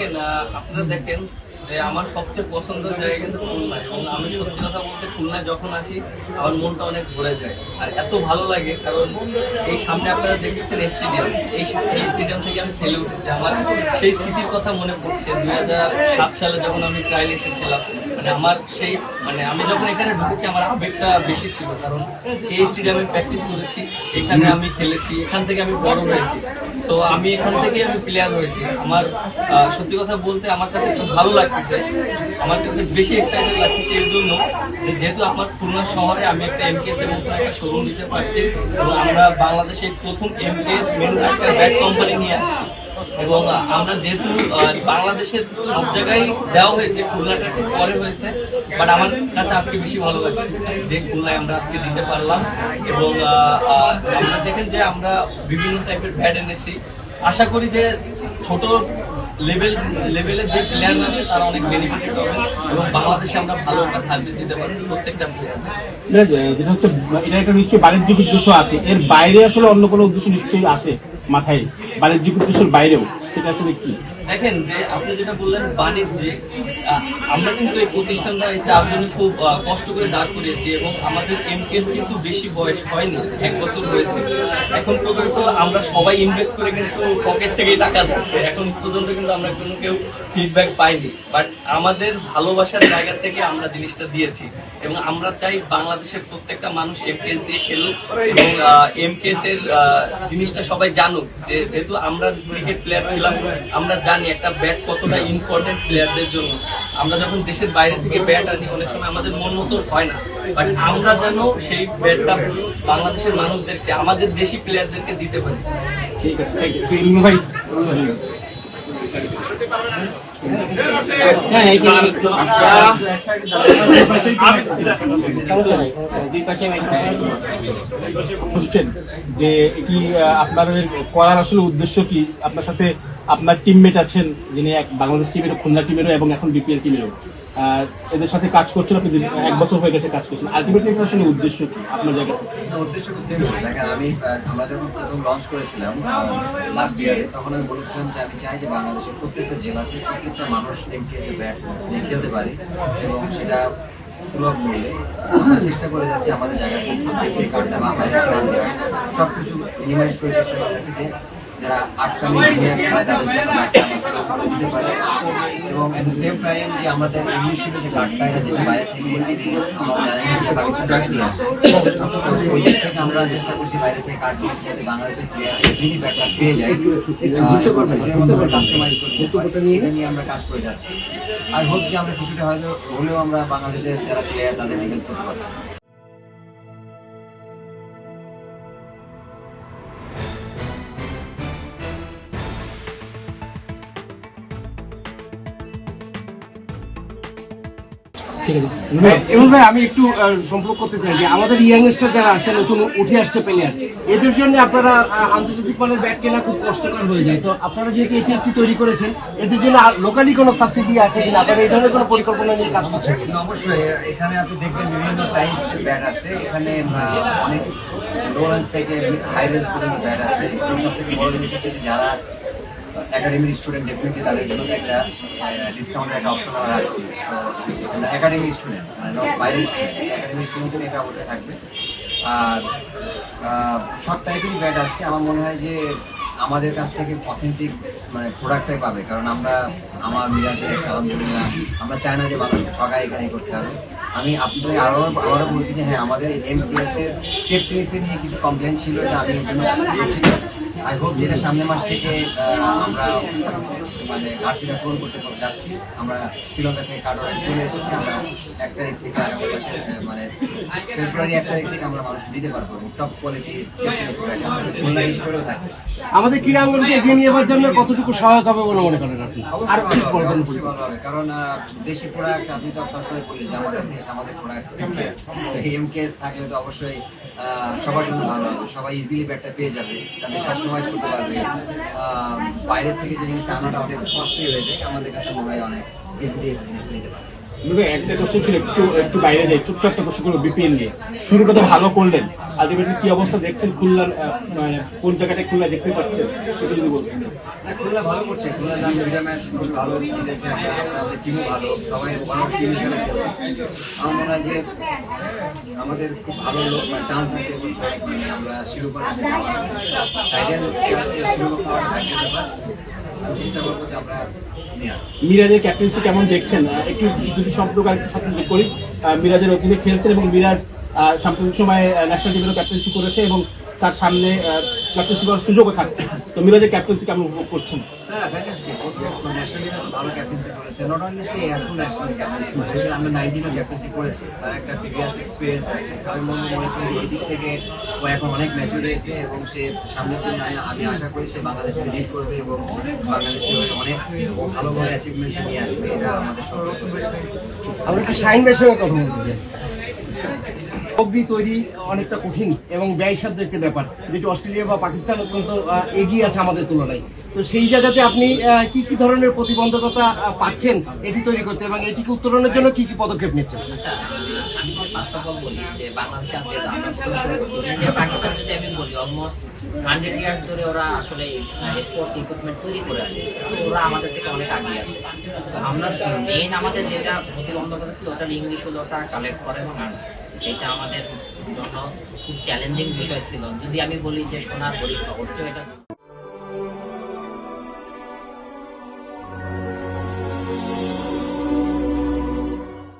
দেখেন আহ, আপনারা দেখেন যে আমার সবচেয়ে পছন্দের জায়গা কিন্তু খুলনা এবং আমি সত্যি কথা বলতে খুলনায় যখন আসি, আমার মনটা অনেক ভরে যায়। আর এত ভালো লাগে, কারণ এই সামনে আপনারা দেখতেছেন স্টেডিয়াম এই এই স্টেডিয়াম থেকে আমি খেলে উঠেছি। আমার সেই স্মৃতির কথা মনে পড়ছে। দুই সালে যখন আমি ট্রায়াল এসেছিলাম মানে আমার সেই মানে আমি যখন এখানে ঢুকেছি, আমার আবেগটা বেশি ছিল। কারণ এই স্টেডিয়ামে প্র্যাকটিস করেছি, এখানে আমি খেলেছি, এখান থেকে আমি বড় হয়েছি। সো আমি এখান থেকে আমি প্লেয়ার হয়েছি। আমার সত্যি কথা বলতে আমার কাছে খুব ভালো আমার কাছে বেশি এক্সাইটেড লাগতেছে এর জন্য যেহেতু আমার খুলনা শহরে আমি একটা এমকেএস এর মতো একটা শোরুম দিতে পারছি এবং আমরা বাংলাদেশে প্রথম এমকেএস ম্যানুফ্যাকচার ব্যাগ কোম্পানি নিয়ে আসছি। এবং আমরা যেহেতু বাংলাদেশের সব জায়গায় দেওয়া হয়েছে, খুলনাটা একটু পরে হয়েছে বাট আমার কাছে আজকে বেশি ভালো লাগছে যে খুলনায় আমরা আজকে দিতে পারলাম। এবং আমরা দেখেন যে আমরা বিভিন্ন টাইপের ব্যাট এনেছি। আশা করি যে ছোট লেভেল লেভেলে যে প্লেয়াররা আছে, তারা অনেক বেনিফিটেড হবে। এবং বাংলাদেশে আমরা ভালো একটা সার্ভিস দিতে পারি প্রত্যেকটা যেটা হচ্ছে, এটা একটা নিশ্চয়ই বাণিজ্যিক উদ্দেশ্য আছে। এর বাইরে আসলে অন্য কোনো উদ্দেশ্য নিশ্চয়ই আছে মাথায়। বাণিজ্যিক উদ্দেশ্যের বাইরেও। সেটা আসলে কি? দেখেন যে আপনি যেটা বললেন বাণিজ্যে আহ, আমরা কিন্তু এই প্রতিষ্ঠানটা এই চারজনে খুব কষ্ট করে দাঁড় করিয়েছি এবং আমাদের এমকেএস কিন্তু বেশি বয়স হয়নি এক বছর হয়েছে। এখন পর্যন্ত আমরা সবাই ইনভেস্ট করে কিন্তু পকেট থেকেই টাকা যাচ্ছে। এখন পর্যন্ত কিন্তু আমরা কোনো কেউ ফিডব্যাক পাইনি। বাট আমাদের ভালোবাসার জায়গা থেকে আমরা জিনিসটা দিয়েছি। এবং আমরা চাই বাংলাদেশের প্রত্যেকটা মানুষ এমকেএস দিয়ে খেলুক এবং এমকেএস এর জিনিসটা সবাই জানুক যে যেহেতু আমরা ক্রিকেট প্লেয়ার ছিলাম, আমরা জানি একটা ব্যাট কতটা ইম্পর্টেন্ট প্লেয়ারদের জন্য। আমরা যখন দেশের বাইরে থেকে ব্যাট আনি, অনেক সময় আমাদের মন মতো হয় না। বাট আমরা যেন সেই ব্যাটটা বাংলাদেশের মানুষদেরকে, আমাদের দেশি প্লেয়ারদেরকে দিতে পারি। ঠিক আছে থ্যাংক ইউ ইলমি ভাই হ্যাঁ এই যে কি আপনার করার আসলে উদ্দেশ্য কি? আপনার সাথে আপনার টিমমেট আছেন যিনি এক বাংলাদেশ টিমেরও খুলনা টিমেরও এবং এখন বিপিএল টিমেরও এদের সাথে কাজ করছেন আপনি এক বছর হয়ে গেছে কাজ করছেন। আলটিমেটলি এটা আসলে উদ্দেশ্য কি? আপনার জায়গা উদ্দেশ্য খুব সিম্পল দেখেন, আমি আমরা যখন প্রথম লঞ্চ করেছিলাম লাস্ট ইয়ারে তখন আমি বলেছিলাম যে আমি চাই যে বাংলাদেশের প্রত্যেকটা জেলাতে প্রত্যেকটা মানুষ এমকেএসে ব্যাট নিয়ে খেলতে পারে এবং সেটা সুলভ মূল্যে। আমরা চেষ্টা করে যাচ্ছি আমাদের জায়গা থেকে সব কিছু মিনিমাইজ করে চেষ্টা করে যাচ্ছি যে যারা দিতে পারি। এবং এট দ্য সেম টাইম যে আমাদের যে কার্ডটা এটা দেশের বাইরে থেকে যারা ইন্ডিয়া পাকিস্তান থেকে নিয়ে আসে। ওই দিক থেকে আমরা চেষ্টা করছি বাইরে থেকে কার্ড নিয়ে যাতে বাংলাদেশের প্লেয়ার যিনি ব্যাটটা পেয়ে যায়। নিজের মতো করে কাস্টমাইজ করে এটা নিয়ে আমরা কাজ করে যাচ্ছি। আর হোপ যে আমরা কিছুটা হয়তো হলেও আমরা বাংলাদেশের যারা প্লেয়ার তাদের হেল্প করতে পারছি। ঠিক আছে এবং ভাই আমি একটু সম্পর্ক করতে চাই যে আমাদের ইয়াংস্টার যারা আসছে নতুন উঠে আসছে প্লেয়ার এদের জন্য আপনারা আন্তর্জাতিক মানের ব্যাট কেনা খুব কষ্টকর হয়ে যায়। তো আপনারা যেহেতু এটি একটি তৈরি করেছেন এদের জন্য লোকালি কোনো সাবসিডি আছে কিনা আপনারা এই ধরনের কোনো পরিকল্পনা নিয়ে কাজ করছেন? অবশ্যই এখানে আপনি দেখবেন বিভিন্ন টাইপস ব্যাট আছে। এখানে অনেক লো রেঞ্জ থেকে হাই রেঞ্জ পর্যন্ত ব্যাট আছে। সব থেকে বড় জিনিস হচ্ছে যারা একাডেমির স্টুডেন্ট ডেফিনেটলি তাদের জন্য একটা ডিসকাউন্টের একটা অপশন আমরা রাখছি। একাডেমি স্টুডেন্ট মানে বাইরের স্টুডেন্ট একাডেমি স্টুডেন্ট এটা অবশ্যই থাকবে। আর সব টাইপেরই ব্যাট আছে। আমার মনে হয় যে আমাদের কাছ থেকে অথেন্টিক মানে প্রোডাক্টটাই পাবে। কারণ আমরা আমার মিরাজে আলহামদুলিল্লাহ আমরা চাই না যে মানুষ ঠগাই এখানে করতে হবে। আমি আপনাদের আরও আবারও বলছি যে হ্যাঁ আমাদের এমপিএস এর টেপ নিয়ে কিছু কমপ্লেন ছিল এটা আমি এর জন্য আই হোপ যেটা সামনের মাস থেকে আমরা মানে ঘাটতিটা পূরণ করতে যাচ্ছি। আমরা শ্রীলঙ্কা থেকে কার্ড চলে এসেছি। আমরা এক তারিখ থেকে আগামী মাসে আহ, মানে ফেব্রুয়ারি এক তারিখ থেকে আমরা মানুষ দিতে পারব। টপ কোয়ালিটি খুলনা স্টোরেও থাকবে। আমাদের ক্রীড়াঙ্গনকে এগিয়ে নিয়ে যাওয়ার জন্য কতটুকু সহায়ক হবে বলে মনে করেন আপনি? আর কি করবেন ভালো হবে। কারণ দেশি প্রোডাক্ট আপনি তো সবসময় বলি যে আমাদের দেশ আমাদের প্রোডাক্ট সেই এমকেএস থাকলে তো অবশ্যই সবার জন্য ভালো হবে। সবাই ইজিলি ব্যাটটা পেয়ে যাবে। তাদের কাস্টমাইজ করতে পারবে। বাইরের থেকে যে জিনিসটা আনাটা অনেক কস্টলি হয়ে যায়। আমাদের কাছে মনে হয় অনেক ইজিলি জিনিসটা নিতে পারবে। একটা কোশ্চেন ছিল একটু একটু বাইরে যাই ছোট্ট একটা কোশ্চেন করব বিপিএল নিয়ে। শুরুটা তো ভালো করলেন আলটিমেটলি কি অবস্থা দেখছেন খুলনার মানে কোন জায়গাটা খুলনা দেখতে পাচ্ছেন? একটু যদি বলতেন। খুলনা ভালো করছে। খুলনা দাম দুইটা ম্যাচ খুব ভালো জিতেছে আমাদের টিমও ভালো সবাই ওয়ান টিম হিসেবে খেলছে। আমার মনে হয় যে আমাদের খুব ভালো চান্স আছে এবং মানে আমরা শিরোপা টাইটেল শিরোপা পাওয়ার মিরাজের ক্যাপ্টেন্সি কেমন দেখছেন? একটু যদি সম্পর্ক আরেকটু সাথে যোগ করি মিরাজের অধীনে খেলছেন এবং মিরাজ সাম্প্রতিক সময়ে ন্যাশনাল টিমেরও ক্যাপ্টেন্সি করেছে এবং তার সামনে ক্যাপ্টেন্সি করার সুযোগও থাকছে। তো মিরাজের ক্যাপ্টেন্সি কেমন উপভোগ করছেন ন্যাশনাল টিমে ভালো ক্যাপ্টেন্সি করেছে। নট অনলি সে এখন ন্যাশনাল ক্যাপ্টেন্সি করেছে সে আমরা নাইনটিনও ক্যাপ্টেন্সি করেছে। তার একটা প্রিভিয়াস এক্সপিরিয়েন্স আছে। আমি মনে মনে করি এই দিক থেকে ও এখন অনেক ম্যাচুর হয়েছে এবং সে সামনের দিনে আমি আমি আশা করি সে বাংলাদেশকে লিড করবে এবং বাংলাদেশের হয়ে অনেক ভালো ভালো অ্যাচিভমেন্ট সে নিয়ে আসবে। এটা আমাদের সকল আমরা একটু ভাইয়ের সঙ্গে কথা বলতে চাই সবজি তৈরি অনেকটা কঠিন এবং ব্যয়সাধ্য একটা ব্যাপার। যেটি অস্ট্রেলিয়া বা পাকিস্তান অত্যন্ত এগিয়ে আছে আমাদের তুলনায়। তো সেই জায়গাতে আপনি কি কি ধরনের প্রতিবন্ধকতা পাচ্ছেন এটি তৈরি করতে এবং এটিকে উত্তরণের জন্য কি কি পদক্ষেপ নিচ্ছেন? আচ্ছা হান্ড্রেড ইয়ার্স ধরে ওরা আসলে স্পোর্টস ইকুইপমেন্ট তৈরি করে আসে। ওরা আমাদের থেকে অনেক আগে আছে। আমরা মেইন আমাদের যেটা প্রতিবন্ধকতা ছিল, ওটা ইংলিশ হলো, ওটা কালেক্ট করে এবং এটা আমাদের জন্য খুব চ্যালেঞ্জিং বিষয় ছিল। যদি আমি বলি যে সোনার হরিণ অবশ্য এটা